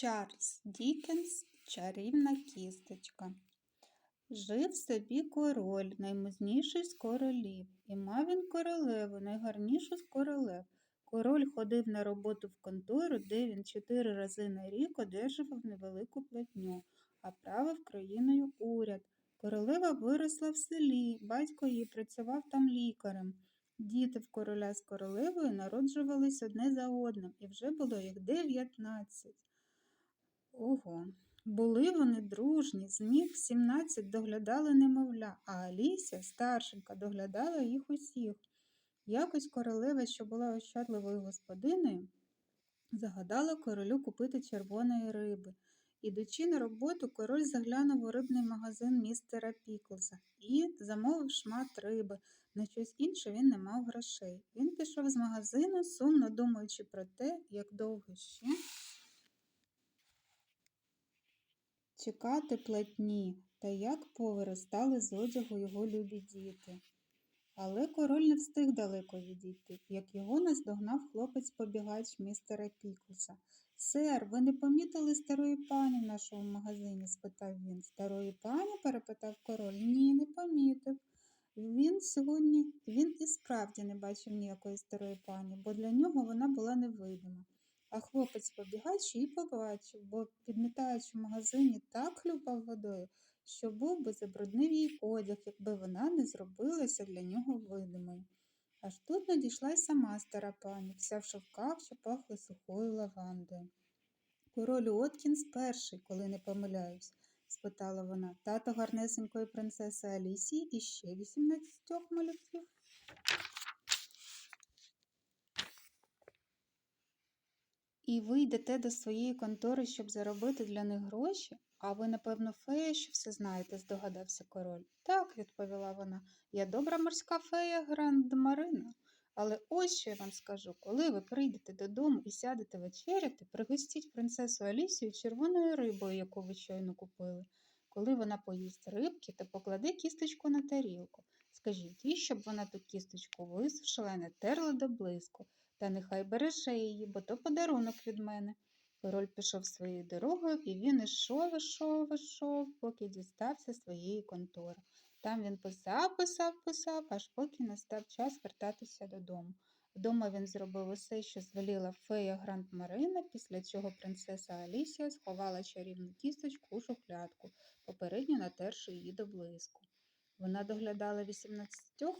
Чарльз Дікенс Чарівна кісточка. Жив собі король, наймузніший з королів, і мав він королеву, найгарнішу з королев. Король ходив на роботу в контору, де він чотири рази на рік одержував невелику платню, а правив країною уряд. Королева виросла в селі, батько її працював там лікарем. Діти в короля з королевою народжувались одне за одним, і вже було їх дев'ятнадцять. Ого. Були вони дружні, з них 17 доглядали немовля, а Аліся, старшенька, доглядала їх усіх. Якось королева, що була ощадливою господинею, загадала королю купити червоної риби. Ідучи на роботу, король заглянув у рибний магазин містера Піклза і замовив шмат риби. На щось інше він не мав грошей. Він пішов з магазину, сумно думаючи про те, як довго ще чекати платні та як повиростали з одягу його любі діти. Але король не встиг далеко відійти, як його наздогнав хлопець-побігач містера Піклса. Сер, ви не помітили старої пані в нашому магазині? спитав він. Старої пані? перепитав король. Ні, не помітив. Він сьогодні він і справді не бачив ніякої старої пані, бо для нього вона була невидима. А хлопець побігач її побачив, бо, підмітаючи в магазині, так хлюпав водою, що був би забруднив їй одяг, якби вона не зробилася для нього видимою. Аж тут надійшла й сама стара пані, вся в шовках, що пахли сухою лавандою. Король Откінс перший, коли не помиляюсь, спитала вона, тато гарнесенької принцеси Алісії і ще вісімнадцятьох малюків. І ви йдете до своєї контори, щоб заробити для них гроші? А ви, напевно, фея, що все знаєте, здогадався король. Так, відповіла вона, я добра морська фея Грандмарина. Але ось що я вам скажу, коли ви прийдете додому і сядете вечеряти, пригостіть принцесу Алісію червоною рибою, яку ви щойно купили. Коли вона поїсть рибки, то покладе кісточку на тарілку. Скажіть їй, щоб вона ту кісточку висушила і не терла до блиску. Та нехай береже її, бо то подарунок від мене. Король пішов своєю дорогою, і він ішов, ішов, ішов, поки дістався своєї контори. Там він писав, писав, писав, аж поки настав час вертатися додому. Вдома він зробив усе, що звеліла фея Гранд Марина, після чого принцеса Алісія сховала чарівну кісточку у шухлядку, попередньо натерши її до блиску. Вона доглядала 18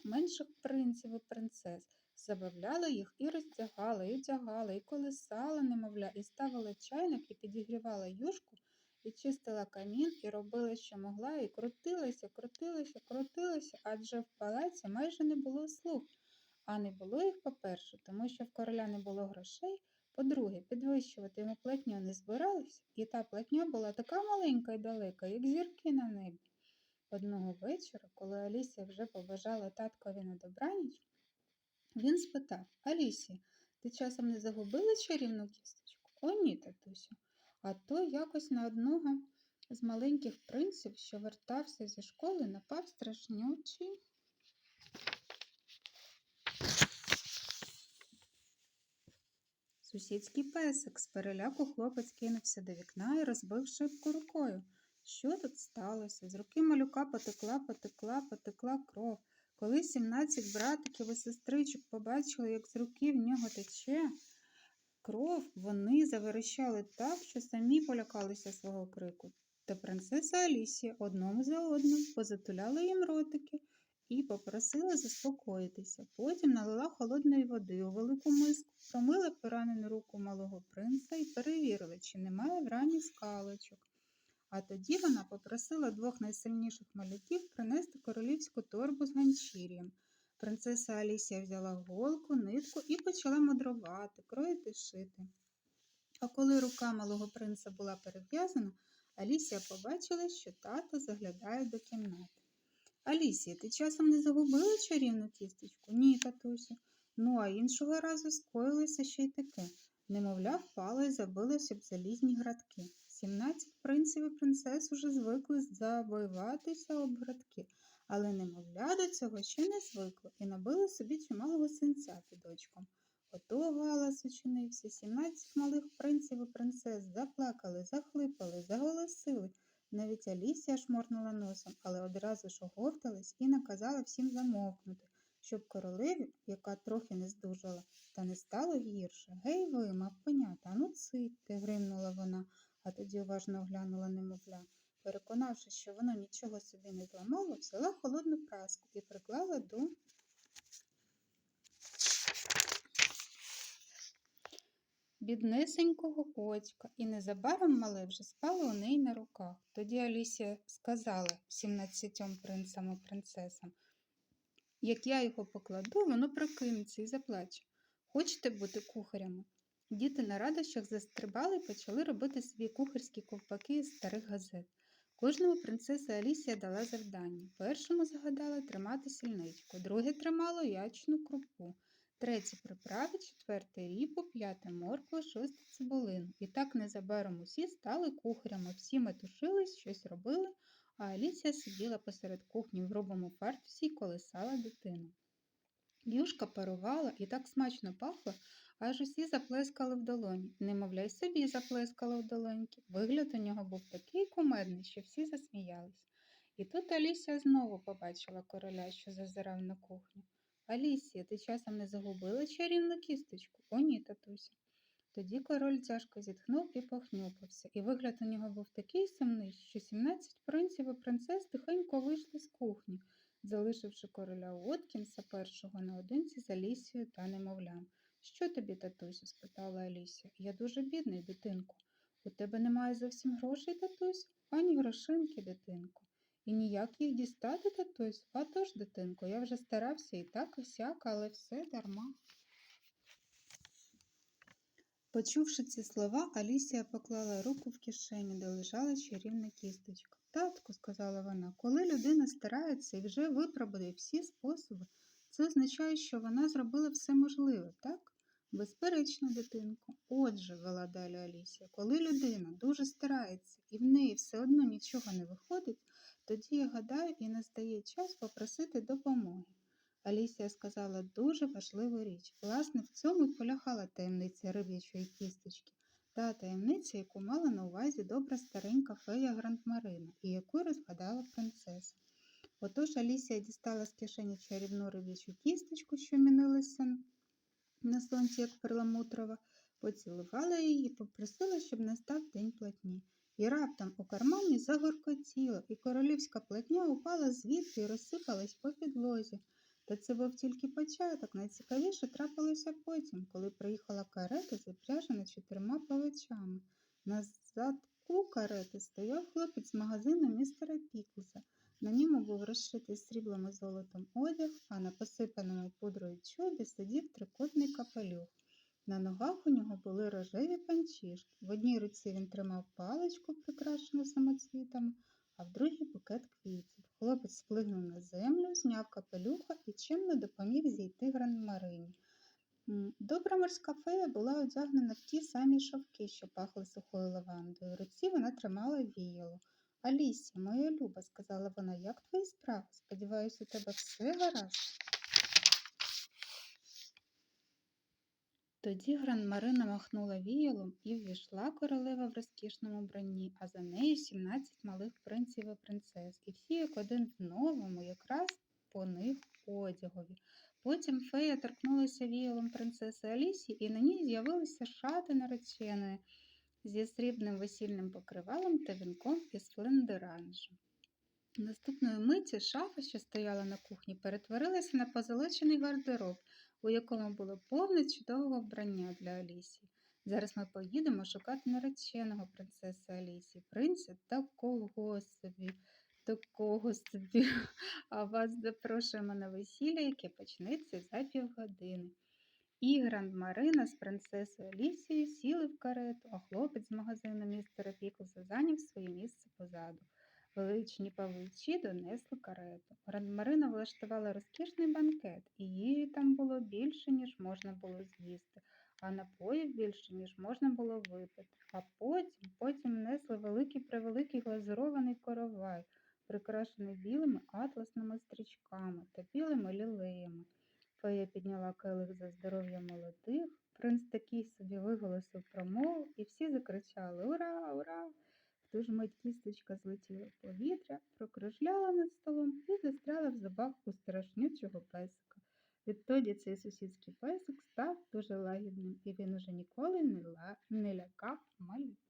менших принців і принцес, забавляла їх і роздягала, і одягала, і колисала, немовля, і ставила чайник, і підігрівала юшку, і чистила камін, і робила, що могла, і крутилася, крутилася, крутилася, адже в палаці майже не було слуг. А не було їх, по-перше, тому що в короля не було грошей. По-друге, підвищувати йому платню не збирались, і та платня була така маленька і далека, як зірки на небі. Одного вечора, коли Алісія вже побажала таткові на добраніч, він спитав Алісія, ти часом не загубила чарівну кісточку? О, ні, татусю. А то якось на одного з маленьких принців, що вертався зі школи, напав страшнючий. Сусідський песик з переляку хлопець кинувся до вікна і розбив шибку рукою. Що тут сталося? З руки малюка потекла, потекла, потекла кров. Коли сімнадцять братиків і сестричок побачили, як з руки в нього тече кров, вони заверещали так, що самі полякалися свого крику. Та принцеса Алісія одному за одним позатуляла їм ротики і попросила заспокоїтися. Потім налила холодної води у велику миску, промила поранену руку малого принца і перевірила, чи немає в рані скалочок. А тоді вона попросила двох найсильніших малюків принести королівську торбу з ганчір'ям. Принцеса Алісія взяла голку, нитку і почала мудрувати, кроїти шити. А коли рука малого принца була перев'язана, Алісія побачила, що тато заглядає до кімнати. Алісія, ти часом не загубила чарівну кісточку? Ні, татусю. Ну, а іншого разу скоїлося ще й таке. Немовля впало і забилося б залізні градки. Сімнадцять принців і принцес уже звикли забиватися об градки, але немовля до цього ще не звикло і набили собі чималого синця під очком. Ото галас учинився. Сімнадцять малих принців і принцес заплакали, захлипали, заголосили. Навіть Алісія шморнула носом, але одразу ж оговталась і наказала всім замовкнути, щоб королеві, яка трохи не здужала, та не стало гірше. Гей ви, мавпенята, ну цитьте, гримнула вона, а тоді уважно оглянула немовля. Переконавшись, що воно нічого собі не зламало, взяла холодну праску і приклала до біднесенького очка, і незабаром мале вже спало у неї на руках. Тоді Алісія сказала сімнадцятьом принцам і принцесам, як я його покладу, воно прокинеться і заплаче. Хочете бути кухарями? Діти на радощах застрибали і почали робити собі кухарські ковпаки із старих газет. Кожному принцеса Алісія дала завдання. Першому загадала тримати сільничку, друге тримало ячну крупу, третє приправи, четверте ріпу, п'яте моркву, шосте цибулину. І так незабаром усі стали кухарями, всі метушились, щось робили, а Алісія сиділа посеред кухні в грубому фартусі й колисала дитину. Юшка парувала і так смачно пахла, аж усі заплескали в долоні. Немовля й собі заплескала в долоньки. Вигляд у нього був такий кумедний, що всі засміялись. І тут Алісія знову побачила короля, що зазирав на кухню. Алісія, ти часом не загубила чарівну кісточку? О, ні, татусю. Тоді король тяжко зітхнув і похнюпився, і вигляд у нього був такий сумний, що сімнадцять принців і принцес тихенько вийшли з кухні, залишивши короля Уоткінса першого наодинці з Алісією та немовлям. Що тобі, татусю? спитала Алісія. Я дуже бідний, дитинку. У тебе немає зовсім грошей, татусю? Ані грошинки, дитинку. І ніяк їх дістати, татусь? А тож, дитинко, я вже старався і так, і сяк, але все дарма. Почувши ці слова, Алісія поклала руку в кишеню, де лежала чарівна кісточка. Татку, сказала вона, коли людина старається і вже випробує всі способи, це означає, що вона зробила все можливе, так? Безперечно, дитинко. Отже, вела далі Алісія, коли людина дуже старається і в неї все одно нічого не виходить, тоді, я гадаю, і настає час попросити допомоги. Алісія сказала дуже важливу річ. Власне, в цьому й полягала таємниця риб'ячої кісточки, та таємниця, яку мала на увазі добра старенька фея Грандмарина і яку розгадала принцеса. Отож Алісія дістала з кишені чарівну риб'ячу кісточку, що мінилася на сонці, як перламутрова, поцілувала її і попросила, щоб настав день платні. І раптом у кармані загоркотіло, і королівська платня упала звідти і розсипалась по підлозі. Та це був тільки початок. Найцікавіше трапилося потім, коли приїхала карета, запряжена чотирма павичами. На задку карети стояв хлопець з магазину містера Піклса. На ньому був розшитий сріблом і золотом одяг, а на посипаному пудрою чобі сидів трикутний капелюх. На ногах у нього були рожеві панчішки. В одній руці він тримав паличку, прикрашену самоцвітами, а в другій букет квітів. Хлопець сплигнув на землю, зняв капелюха і чимно допоміг зійти гранмарині. Добра морська фея була одягнена в ті самі шовки, що пахли сухою лавандою. В руці вона тримала віяло. Алісія, моя люба, сказала вона, як твої справи? Сподіваюся, у тебе все гаразд. Тоді Гранмарина махнула віялом і ввійшла королева в розкішному бранні, а за нею сімнадцять малих принців і принцес, і всі як один в новому, якраз по них одягові. Потім фея торкнулася віялом принцеси Алісії, і на ній з'явилися шати нареченої зі срібним весільним покривалом та вінком із флендеранжу. Наступної миті шафа, що стояла на кухні, перетворилася на позолочений гардероб, у якому було повне чудового вбрання для Алісії. Зараз ми поїдемо шукати нареченого принцеси Алісії. Принця такого собі, такого собі. А вас запрошуємо на весілля, яке почнеться за півгодини. І Гранд-Марина з принцесою Алісією сіли в карету, а хлопець з магазину містера Піклса зайняв своє місце позаду. Величні павичі донесли карету. Гранд-Марина влаштувала розкішний банкет, і їжі там було більше, ніж можна було з'їсти, а напоїв більше, ніж можна було випити. А потім, потім несли великий превеликий глазурований коровай, прикрашений білими атласними стрічками та білими лілеями. Фея підняла келих за здоров'я молодих. Принц такий собі виголосив промову, і всі закричали Ура, ура! В ту ж мить кісточка злетіла в повітря, прокружляла над столом і застряла в зубах у страшнючого песика. Відтоді цей сусідський песик став дуже лагідним, і він уже ніколи не, лякав малюків.